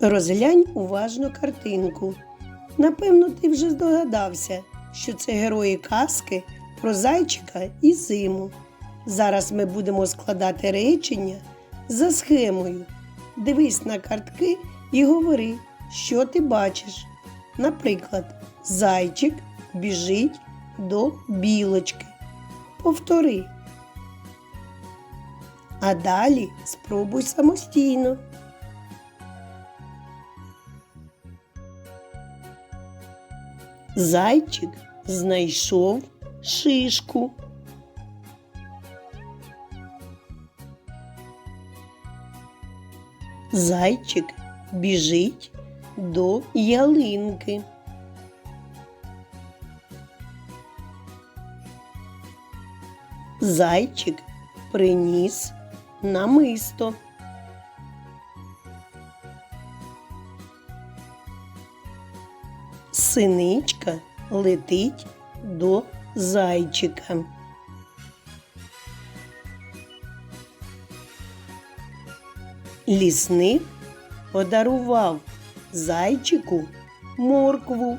Розглянь уважно картинку. Напевно, ти вже здогадався, що це герої казки про зайчика і зиму. Зараз ми будемо складати речення за схемою. Дивись на картки і говори, що ти бачиш. Наприклад, зайчик біжить до білочки. Повтори. А далі спробуй самостійно. Зайчик знайшов шишку. Зайчик біжить до ялинки. Зайчик приніс намисто. Синичка летить до зайчика. Лісник подарував зайчику моркву.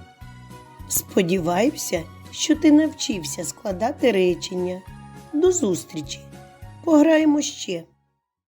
Сподіваюся, що ти навчився складати речення. До зустрічі! Пограємо ще.